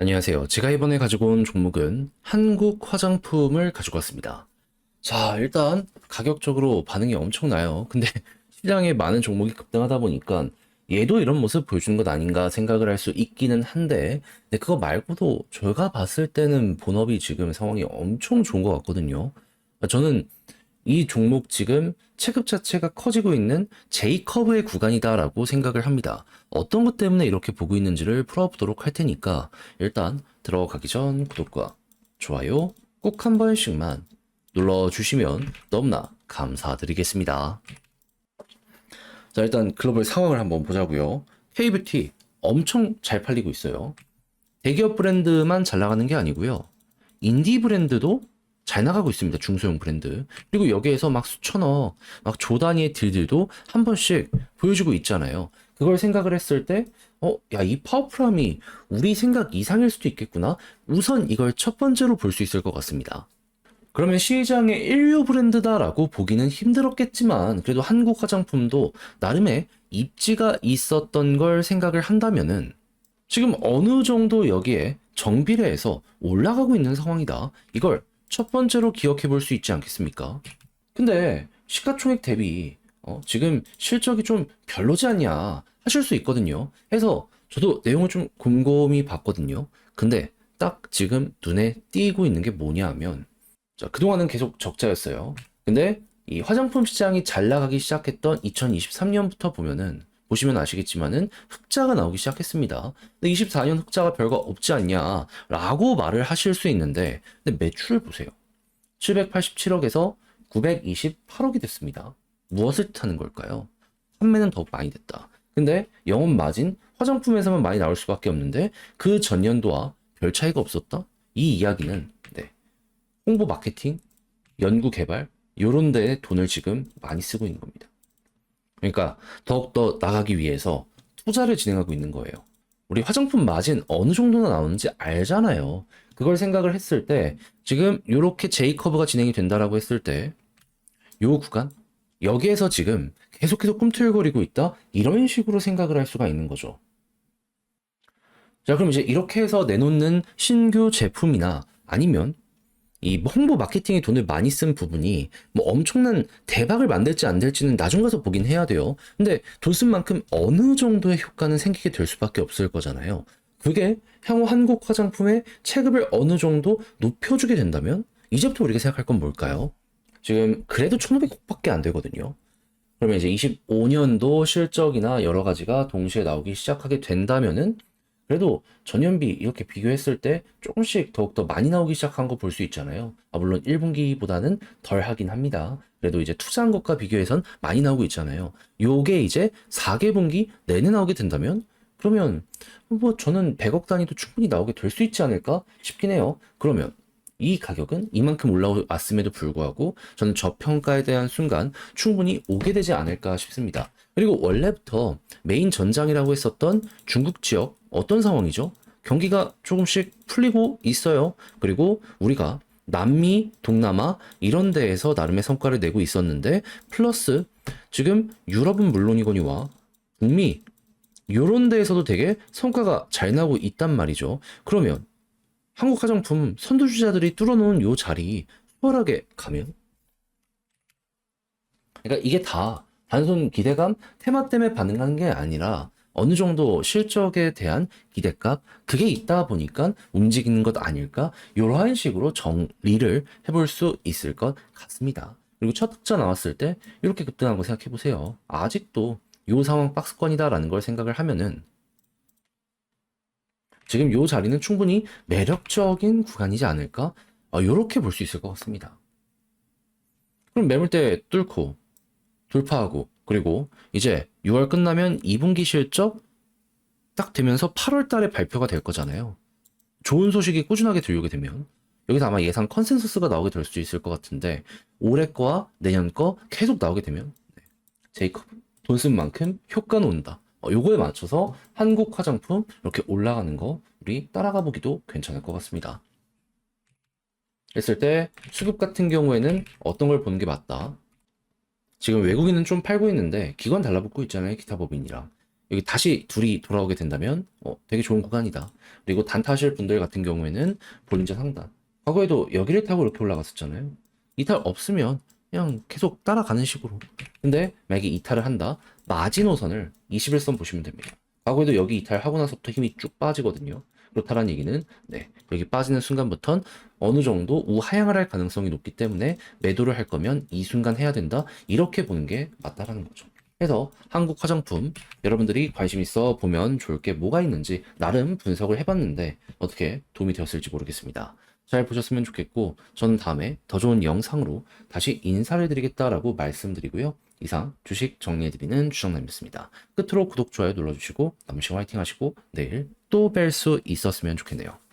안녕하세요. 제가 이번에 가지고 온 종목은 한국 화장품을 가지고 왔습니다. 자, 일단 가격적으로 반응이 엄청나요. 근데 시장에 많은 종목이 급등하다 보니까 얘도 이런 모습 보여주는 것 아닌가 생각을 할 수 있기는 한데, 근데 그거 말고도 제가 봤을 때는 본업이 지금 상황이 엄청 좋은 것 같거든요. 저는 이 종목 지금 체급 자체가 커지고 있는 J커브의 구간이다라고 생각을 합니다. 어떤 것 때문에 이렇게 보고 있는지를 풀어보도록 할 테니까 일단 들어가기 전 구독과 좋아요 꼭 한 번씩만 눌러주시면 너무나 감사드리겠습니다. 자, 일단 글로벌 상황을 한번 보자고요. K뷰티 엄청 잘 팔리고 있어요. 대기업 브랜드만 잘 나가는 게 아니고요. 인디 브랜드도 잘 나가고 있습니다. 중소형 브랜드. 그리고 여기에서 막 수천억, 막 조단위의 딜들도 한 번씩 보여주고 있잖아요. 그걸 생각을 했을 때, 어, 야, 이 파워풀함이 우리 생각 이상일 수도 있겠구나. 우선 이걸 첫 번째로 볼 수 있을 것 같습니다. 그러면 시장의 인류 브랜드다라고 보기는 힘들었겠지만, 그래도 한국 화장품도 나름의 입지가 있었던 걸 생각을 한다면은, 지금 어느 정도 여기에 정비례해서 올라가고 있는 상황이다. 이걸 첫 번째로 기억해 볼 수 있지 않겠습니까? 근데 시가총액 대비 어, 지금 실적이 좀 별로지 않냐 하실 수 있거든요. 해서 저도 내용을 좀 곰곰이 봤거든요. 근데 딱 지금 눈에 띄고 있는 게 뭐냐 하면 자, 그동안은 계속 적자였어요. 근데 이 화장품 시장이 잘 나가기 시작했던 2023년부터 보면은 보시면 아시겠지만은 흑자가 나오기 시작했습니다. 근데 24년 흑자가 별거 없지 않냐라고 말을 하실 수 있는데 근데 매출을 보세요. 787억에서 928억이 됐습니다. 무엇을 뜻하는 걸까요? 판매는 더욱 많이 됐다. 근데 영업 마진 화장품에서만 많이 나올 수밖에 없는데 그 전년도와 별 차이가 없었다? 이 이야기는 네. 홍보 마케팅, 연구 개발 요런 데에 돈을 지금 많이 쓰고 있는 겁니다. 그러니까 더욱더 나가기 위해서 투자를 진행하고 있는 거예요. 우리 화장품 마진 어느 정도나 나오는지 알잖아요. 그걸 생각을 했을 때 지금 이렇게 J커브가 진행이 된다라고 했을 때요 구간 여기에서 지금 계속해서 꿈틀거리고 있다 이런 식으로 생각을 할 수가 있는 거죠. 자 그럼 이제 이렇게 해서 내놓는 신규 제품이나 아니면 이 홍보 마케팅에 돈을 많이 쓴 부분이 뭐 엄청난 대박을 만들지 안 될지는 나중 가서 보긴 해야 돼요. 근데 돈 쓴 만큼 어느 정도의 효과는 생기게 될 수밖에 없을 거잖아요. 그게 향후 한국 화장품의 체급을 어느 정도 높여주게 된다면 이제부터 우리가 생각할 건 뭘까요? 지금 그래도 1,500억밖에 안 되거든요. 그러면 이제 25년도 실적이나 여러 가지가 동시에 나오기 시작하게 된다면은 그래도 전년비 이렇게 비교했을 때 조금씩 더욱더 많이 나오기 시작한 거 볼 수 있잖아요. 아, 물론 1분기보다는 덜 하긴 합니다. 그래도 이제 투자한 것과 비교해선 많이 나오고 있잖아요. 요게 이제 4개 분기 내내 나오게 된다면 그러면 뭐 저는 100억 단위도 충분히 나오게 될 수 있지 않을까 싶긴 해요. 그러면 이 가격은 이만큼 올라왔음에도 불구하고 저는 저평가에 대한 순간 충분히 오게 되지 않을까 싶습니다. 그리고 원래부터 메인 전장이라고 했었던 중국 지역 어떤 상황이죠? 경기가 조금씩 풀리고 있어요. 그리고 우리가 남미, 동남아 이런 데에서 나름의 성과를 내고 있었는데 플러스 지금 유럽은 물론이거니와 북미 이런 데에서도 되게 성과가 잘 나고 있단 말이죠. 그러면 한국 화장품 선두주자들이 뚫어놓은 요 자리 수월하게 가면 그러니까 이게 다 단순 기대감, 테마 때문에 반응하는 게 아니라 어느 정도 실적에 대한 기대값 그게 있다 보니까 움직이는 것 아닐까 이러한 식으로 정리를 해볼 수 있을 것 같습니다. 그리고 첫 흑자 나왔을 때 이렇게 급등한 거 생각해 보세요. 아직도 요 상황 박스권이다라는 걸 생각을 하면은 지금 요 자리는 충분히 매력적인 구간이지 않을까? 어, 요렇게 볼수 있을 것 같습니다. 그럼 매물대 뚫고 돌파하고 그리고 이제 6월 끝나면 2분기 실적 딱 되면서 8월 달에 발표가 될 거잖아요. 좋은 소식이 꾸준하게 들려오게 되면 여기서 아마 예상 컨센서스가 나오게 될 수 있을 것 같은데 올해 거와 내년 거 계속 나오게 되면 네. 제이컵 돈 쓴 만큼 효과는 온다. 어, 요거에 맞춰서 한국 화장품 이렇게 올라가는 거 우리 따라가 보기도 괜찮을 것 같습니다. 했을 때 수급 같은 경우에는 어떤 걸 보는 게 맞다. 지금 외국인은 좀 팔고 있는데 기관 달라붙고 있잖아요. 기타 법인이랑. 여기 다시 둘이 돌아오게 된다면 어, 되게 좋은 구간이다. 그리고 단타하실 분들 같은 경우에는 볼린저 상단. 과거에도 여기를 타고 이렇게 올라갔었잖아요. 이탈 없으면 그냥 계속 따라가는 식으로. 근데 만약에 이탈을 한다. 마지노선을 21선 보시면 됩니다. 과거에도 여기 이탈하고 나서부터 힘이 쭉 빠지거든요. 그렇다는 얘기는 네 여기 빠지는 순간부턴 어느 정도 우하향을 할 가능성이 높기 때문에 매도를 할 거면 이 순간 해야 된다 이렇게 보는 게 맞다라는 거죠. 그래서 한국 화장품 여러분들이 관심 있어 보면 좋을 게 뭐가 있는지 나름 분석을 해봤는데 어떻게 도움이 되었을지 모르겠습니다. 잘 보셨으면 좋겠고 저는 다음에 더 좋은 영상으로 다시 인사를 드리겠다라고 말씀드리고요. 이상 주식 정리해드리는 주정남이었습니다. 끝으로 구독, 좋아요 눌러주시고 남은 시간 화이팅 하시고 내일 또 뵐 수 있었으면 좋겠네요.